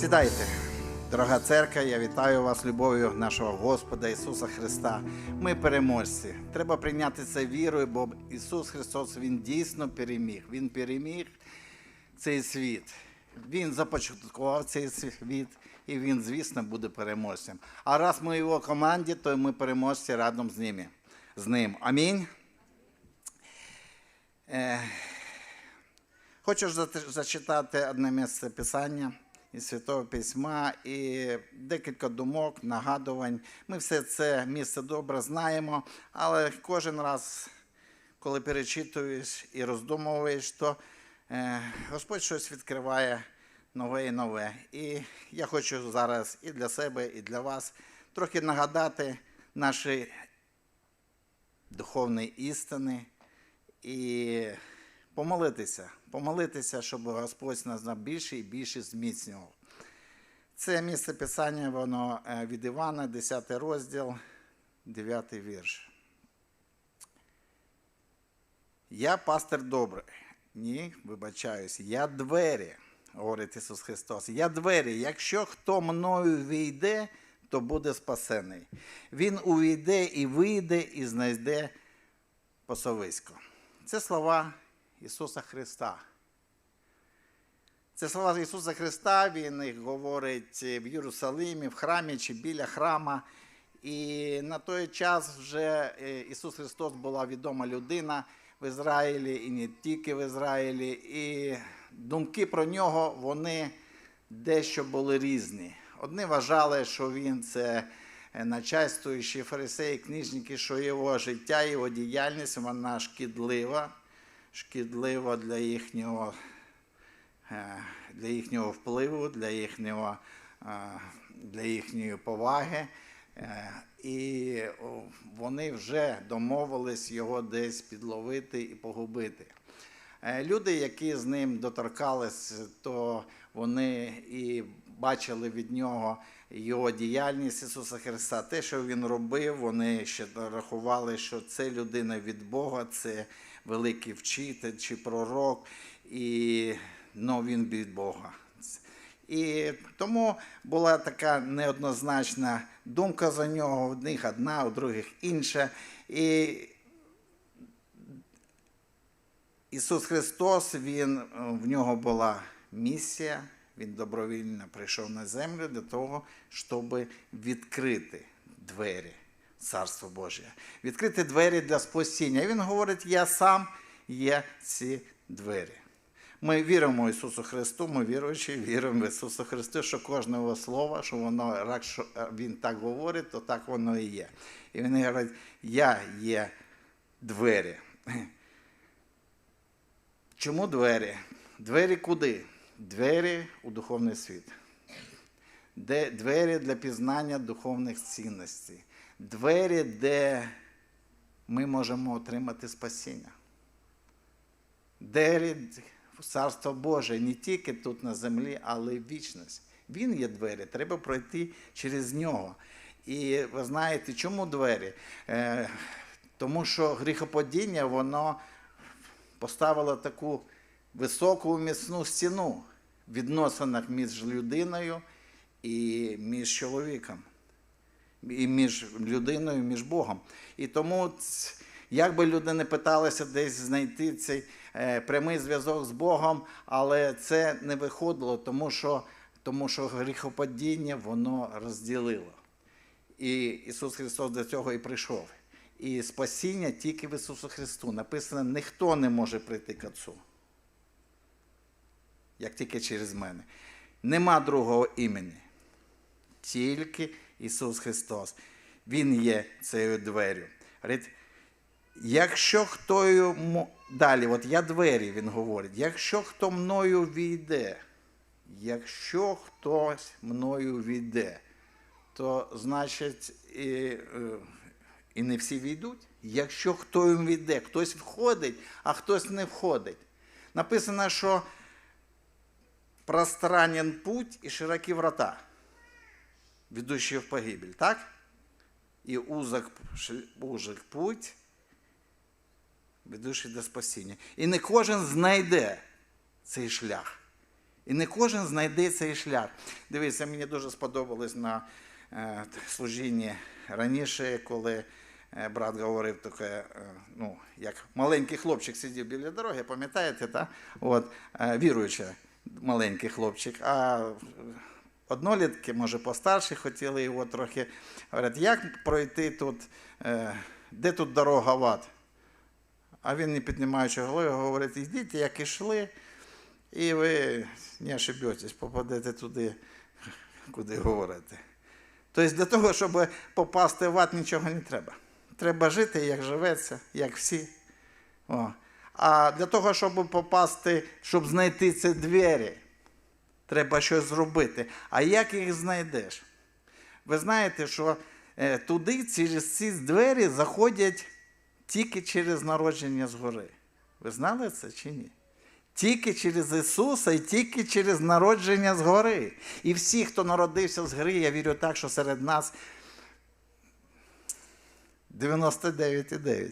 Сідайте, дорога церква, я вітаю вас любов'ю нашого Господа Ісуса Христа. Ми переможці. Треба прийняти це вірою, бо Ісус Христос Він дійсно переміг. Він переміг цей світ. Він започаткував цей світ, і він, звісно, буде переможцем. А раз ми в його команді, то ми переможці разом з ними. З ним. Амінь. Е, Хочу зачитати одне місце писання із Святого Письма і декілька думок, нагадувань. Ми все це місце добре знаємо, але кожен раз, коли перечитуєш і роздумовуєш, то е, Господь щось відкриває нове і нове. І я хочу зараз і для себе, і для вас трохи нагадати наші духовні істини і помолитися, помолитися, щоб Господь нас на більше і більше зміцнював. Це місце писання, воно е, від Івана, 10 розділ, 9 вірш. Я пастир добрий. Ні, вибачаюсь, я двері, говорить Ісус Христос. Я двері. Якщо хто мною війде, то буде спасений. Він увійде і вийде, і знайде пасовисько. Це слова Ісуса Христа. Це слова Ісуса Христа, Він їх говорить в Єрусалимі, в храмі чи біля храма. І на той час вже е, Ісус Христос була відома людина в Ізраїлі і не тільки в Ізраїлі. І думки про нього вони дещо були різні. Одні вважали, що він це е, начальствуючі фарисеї, книжники, що його життя, його діяльність вона шкідлива, шкідлива для їхнього е, для їхнього впливу, для їхнього, е, для їхньої поваги. Е, І вони вже домовились його десь підловити і погубити. Люди, які з ним доторкались, то вони і бачили від нього його діяльність Ісуса Христа. Те, що він робив, вони ще рахували, що це людина від Бога, це великий вчитель чи пророк, і ну, він від Бога. І тому була така неоднозначна думка за нього, в одних одна, у других інша. І Ісус Христос, він, в нього була місія, він добровільно прийшов на землю для того, щоб відкрити двері Царства Божого, відкрити двері для спасіння. І Він говорить: Я сам є ці двері. Ми віримо в Ісусу Христу, ми віруючі, віримо в Ісуса Христу, що кожне його слово, що воно якщо Він так говорить, то так воно і є. І він говорить, я є двері. Чому двері? Двері куди? Двері у духовний світ. Де двері для пізнання духовних цінностей. Двері, де ми можемо отримати спасіння. Двері в Царство Боже не тільки тут на землі, але й вічність. Він є двері, треба пройти через нього. І ви знаєте, чому двері? Е, тому що гріхопадіння, воно поставило таку високу міцну стіну в відносинах між людиною і між чоловіком, і між людиною, і між Богом. І тому, як би люди не питалися десь знайти цей е, прямий зв'язок з Богом, але це не виходило, тому що, тому що гріхопадіння воно розділило. І Ісус Христос до цього і прийшов. І спасіння тільки в Ісусу Христу. Написано, ніхто не може прийти к Отцу, як тільки через мене. Нема другого імені. Тільки Ісус Христос. Він є цією дверю. Говорить, якщо хто йому. Далі, от я двері, він говорить, якщо хто мною війде, якщо хтось мною війде, то значить і, е, і не всі війдуть. Якщо хто їм війде, хтось входить, а хтось не входить. Написано, що пространен путь і широкі врата, ведущие в погибель, так? І узок, узок путь, ведущий до спасіння. І не кожен знайде цей шлях. І не кожен знайде цей шлях. Дивіться, мені дуже сподобалось на е, служінні раніше, коли е, брат говорив таке, е, ну, як маленький хлопчик сидів біля дороги, пам'ятаєте, та? От, віруючий маленький хлопчик. А однолітки, може, постарші хотіли його трохи. Говорять, як пройти тут, е, де тут дорога в ад? А він, не піднімаючи голови, говорить, йдіть, як ішли, і ви не ошибетесь, попадете туди, куди говорите. Тобто для того, щоб попасти в ад, нічого не треба. Треба жити, як живеться, як всі. О. А для того, щоб попасти, щоб знайти ці двері, треба щось зробити. А як їх знайдеш? Ви знаєте, що е, туди, через ці двері, заходять тільки через народження згори. Ви знали це чи ні? Тільки через Ісуса і тільки через народження згори. І всі, хто народився згори, я вірю так, що серед нас 99,9.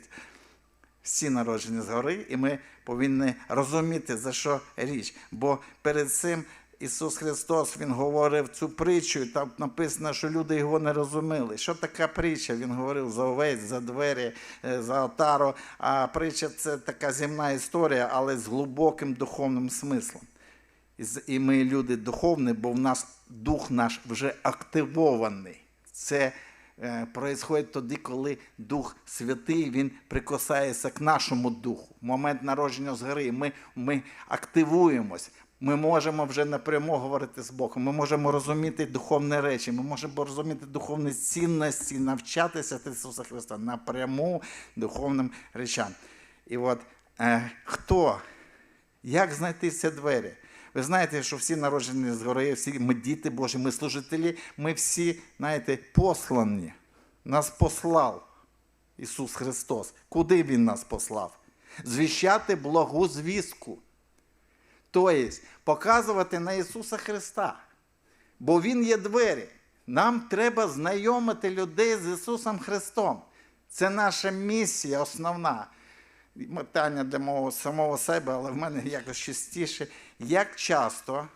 Всі народжені згори, і ми повинні розуміти, за що річ. Бо перед цим Ісус Христос Він говорив цю притчу, і там написано, що люди його не розуміли. Що така притча? Він говорив за овець, за двері, е, за отару. А притча це така земна історія, але з глибоким духовним смислом. І ми люди духовні, бо в нас дух наш вже активований. Це е, происходить тоді, коли Дух Святий він прикасається к нашому духу. Момент народження згори ми, ми активуємось. Ми можемо вже напряму говорити з Богом. Ми можемо розуміти духовні речі, ми можемо розуміти духовні цінності, навчатися Ісуса Христа напряму духовним речам. І от е, хто як знайти ці двері? Ви знаєте, що всі народжені згори, всі ми діти Божі, ми служителі, ми всі, знаєте, послані. Нас послав Ісус Христос. Куди Він нас послав? Звіщати благу звістку. Тобто показувати на Ісуса Христа. Бо Він є двері. Нам треба знайомити людей з Ісусом Христом. Це наша місія основна. Питання для мого самого себе, але в мене якось частіше. Як часто,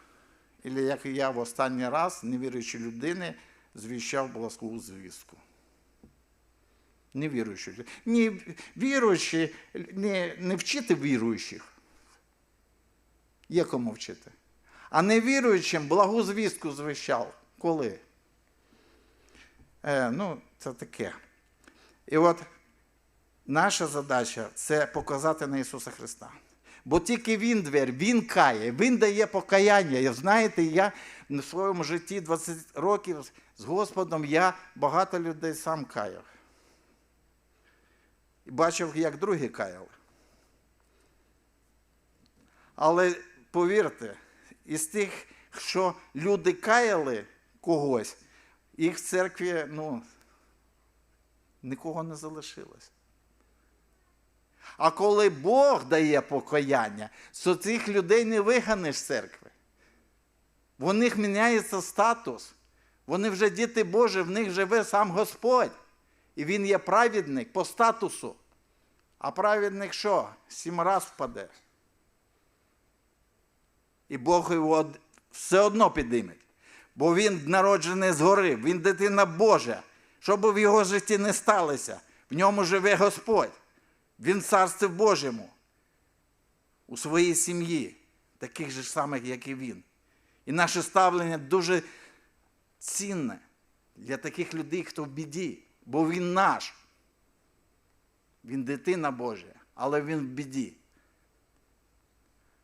або як я в останній раз, невіруючі людини, звіщав благову звістку? Невіруючі. люди. Ні, віруючі, не, не вчити віруючих. Є кому вчити. А невіруючим благу звістку звіщав. Коли? Е, ну, це таке. І от наша задача це показати на Ісуса Христа. Бо тільки Він двері, Він кає, Він дає покаяння. І знаєте, я в своєму житті 20 років з Господом я багато людей сам каяв. І бачив, як другі каяли. Але повірте, із тих, що люди каяли когось, їх в церкві ну, нікого не залишилось. А коли Бог дає покаяння, то цих людей не виганеш з церкви. В них міняється статус. Вони вже діти Божі, в них живе сам Господь. І він є праведник по статусу. А праведник що? Сім раз впаде. І Бог його все одно підійме. Бо він народжений згори, він дитина Божа. Що би в його житті не сталося, в ньому живе Господь. Він в царстві Божому. У своїй сім'ї, таких же самих, як і він. І наше ставлення дуже цінне для таких людей, хто в біді, бо він наш. Він дитина Божа, але він в біді.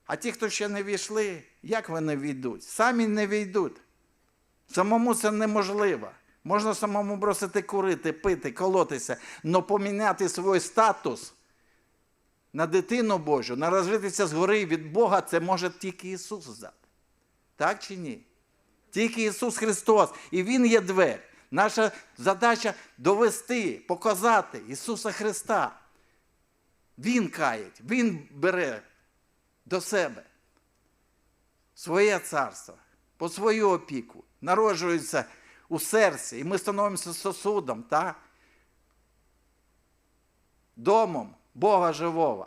А ті, хто ще не війшли, як вони війдуть? Самі не війдуть. Самому це неможливо. Можна самому бросити курити, пити, колотися, але поміняти свій статус на дитину Божу, на розвитися згори від Бога, це може тільки Ісус здати. Так чи ні? Тільки Ісус Христос. І Він є двері. Наша задача довести, показати Ісуса Христа. Він каять, Він бере до себе своє царство, по свою опіку, народжується у серці, і ми становимося сосудом, та? домом Бога живого.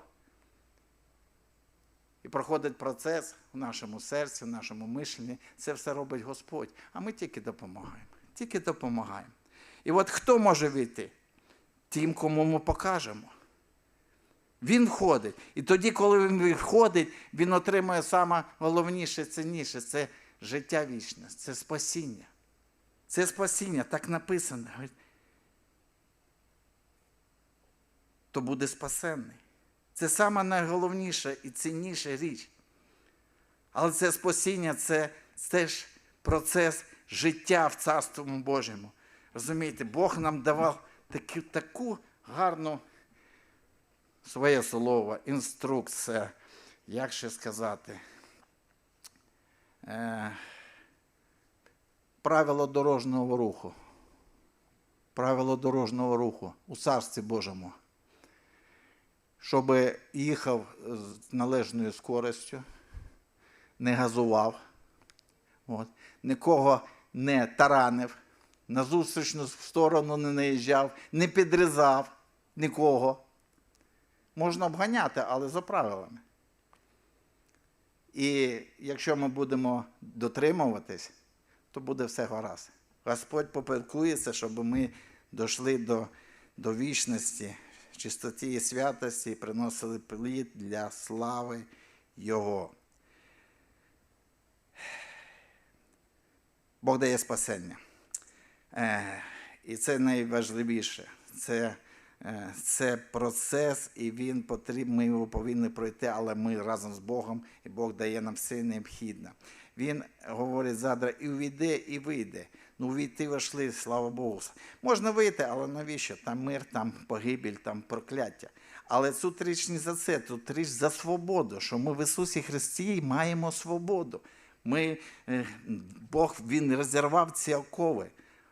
І проходить процес в нашому серці, в нашому мишленні. Це все робить Господь. А ми тільки допомагаємо. Тільки допомагаємо. І от хто може війти? Тим, кому ми покажемо. Він входить. І тоді, коли він входить, він отримує саме головніше, цінніше це життя вічне, це спасіння. Це спасіння, так написано. То буде спасенний. Це саме найголовніша і цінніша річ. Але це спасіння це теж процес життя в Царстві Божому. Розумієте, Бог нам давав таку, таку гарну своє слово, інструкція, як ще сказати, е, правило дорожнього руху. Правило дорожнього руху у Царстві Божому. Щоб їхав з належною скоростю, не газував, от, нікого не таранив, на зустрічну сторону не наїжджав, не підрізав нікого. Можна обганяти, але за правилами. І якщо ми будемо дотримуватись, то буде все гаразд. Господь попилкується, щоб ми дійшли до, до вічності, чистоті і святості і приносили плід для слави Його. Бог дає спасення. Е, і це найважливіше. Це, це процес, і він потрібен, ми його повинні пройти, але ми разом з Богом, і Бог дає нам все необхідне. Він говорить завтра, і увійде, і вийде. Ну, війти вийшли, слава Богу. Можна вийти, але навіщо? Там мир, там погибель, там прокляття. Але тут річ не за це, тут річ за свободу, що ми в Ісусі Христі маємо свободу. Ми, е, Бог Він розірвав ці окови,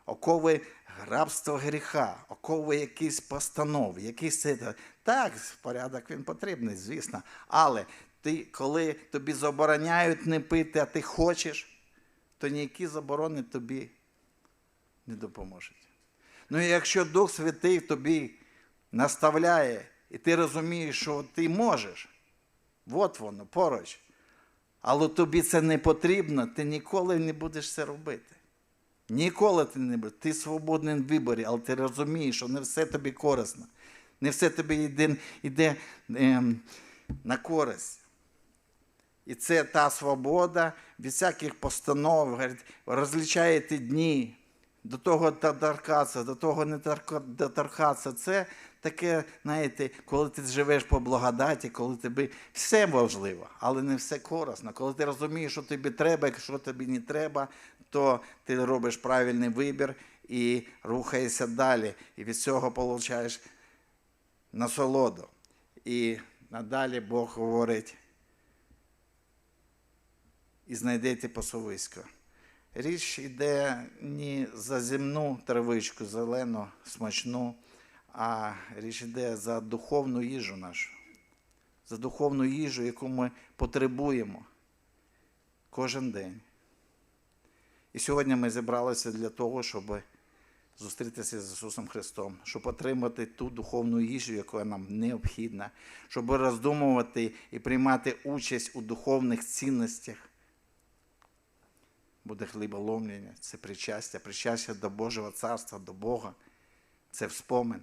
окови рабства гріха, окови якісь постанови, якісь це. Так, порядок він потрібний, звісно. Але ти, коли тобі забороняють не пити, а ти хочеш, то ніякі заборони тобі не допоможуть. Ну і якщо Дух Святий тобі наставляє, і ти розумієш, що ти можеш, от воно поруч. Але тобі це не потрібно, ти ніколи не будеш це робити. Ніколи ти не будеш. Ти свободний в виборі, але ти розумієш, що не все тобі корисно. Не все тобі йде, йде ем, на користь. І це та свобода від всяких постанов, розлічаєте дні, до того доторкатися, до того не торка- доторкатися. Це таке, знаєте, коли ти живеш по благодаті, коли тобі все важливо, але не все корисно. Коли ти розумієш, що тобі треба, що тобі не треба, то ти робиш правильний вибір і рухаєшся далі. І від цього получаєш насолоду. І надалі Бог говорить, і знайдете пасовисько. Річ йде не за земну травичку, зелену, смачну, а річ йде за духовну їжу нашу, за духовну їжу, яку ми потребуємо кожен день. І сьогодні ми зібралися для того, щоб зустрітися з Ісусом Христом, щоб отримати ту духовну їжу, яка нам необхідна, щоб роздумувати і приймати участь у духовних цінностях буде хліболомлення, це причастя, причастя до Божого царства, до Бога. Це вспомин.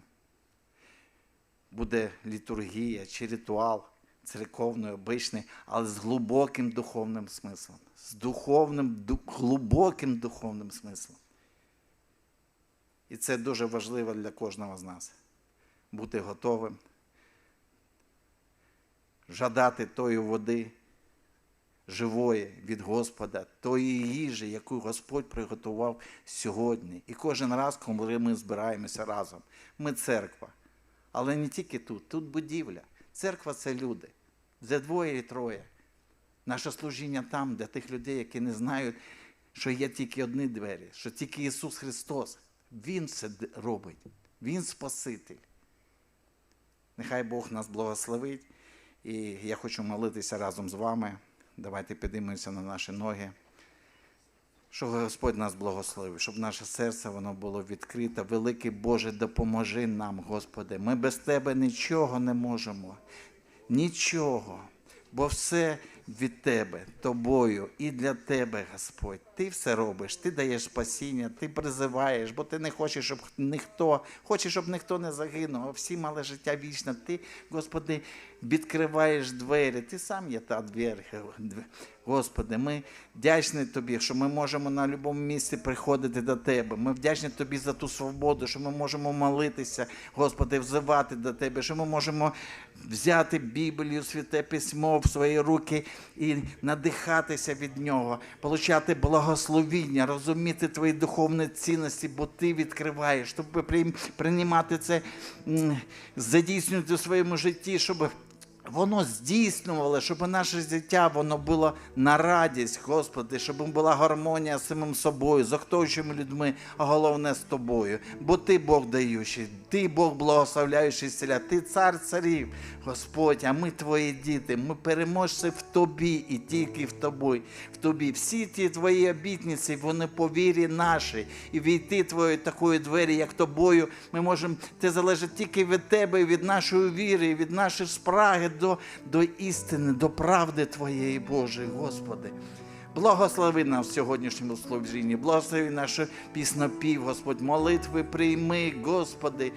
Буде літургія чи ритуал церковний, обичний, але з глибоким духовним смислом. З духовним, ду- глибоким духовним смислом. І це дуже важливо для кожного з нас. Бути готовим, жадати тої води, живої від Господа, тої їжі, яку Господь приготував сьогодні. І кожен раз, коли ми збираємося разом, ми церква. Але не тільки тут, тут будівля. Церква це люди. Це двоє і троє. Наше служіння там, для тих людей, які не знають, що є тільки одні двері, що тільки Ісус Христос. Він це робить. Він Спаситель. Нехай Бог нас благословить. І я хочу молитися разом з вами. Давайте підіймемося на наші ноги. Щоб Господь нас благословив, щоб наше серце воно було відкрите. Великий Боже, допоможи нам, Господи. Ми без Тебе нічого не можемо. Нічого. бо все від тебе, тобою і для тебе, Господь. Ти все робиш, ти даєш спасіння, ти призиваєш, бо ти не хочеш, щоб ніхто, хочеш, щоб ніхто не загинув, а всі мали життя вічне. Ти, Господи, відкриваєш двері. Ти сам є та двері. Господи, ми вдячні Тобі, що ми можемо на будь-якому місці приходити до Тебе. Ми вдячні Тобі за ту свободу, що ми можемо молитися, Господи, взивати до Тебе, що ми можемо взяти Біблію, святе письмо в свої руки і надихатися від нього, получати благословіння, розуміти твої духовні цінності, бо ти відкриваєш, щоб прийм- приймати це, задійснювати в своєму житті, щоб воно здійснювало, щоб наше життя воно було на радість, Господи, щоб була гармонія з самим собою, з оточуючими людьми, а головне з тобою. Бо ти Бог даючий, ти Бог благословляючий селя, ти цар царів, Господь, а ми твої діти, ми переможці в тобі і тільки в тобі. В тобі. Всі ті твої обітниці, вони по вірі нашій. І війти твоєю такою двері, як тобою, ми можемо, це залежить тільки від тебе, від нашої віри, від нашої спраги до, до істини, до правди Твоєї Божої, Господи. Благослови нас в сьогоднішньому служінні, благослови нашу піснопів, Господь, молитви прийми, Господи,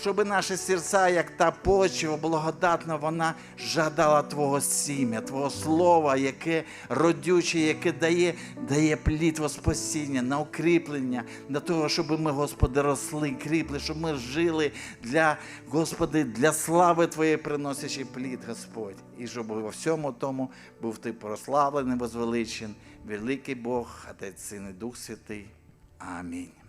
щоб наші серця, як та почва благодатна, вона жадала Твого сім'я, Твого слова, яке родюче, яке дає, дає плід во спасіння, на укріплення, для того, щоб ми, Господи, росли, кріпли, щоб ми жили для, Господи, для слави Твоєї приносячи плід, Господь. І щоб во всьому тому був Ти прославлений, возвеличен, великий Бог, Отець, Син і Дух Святий. Амінь.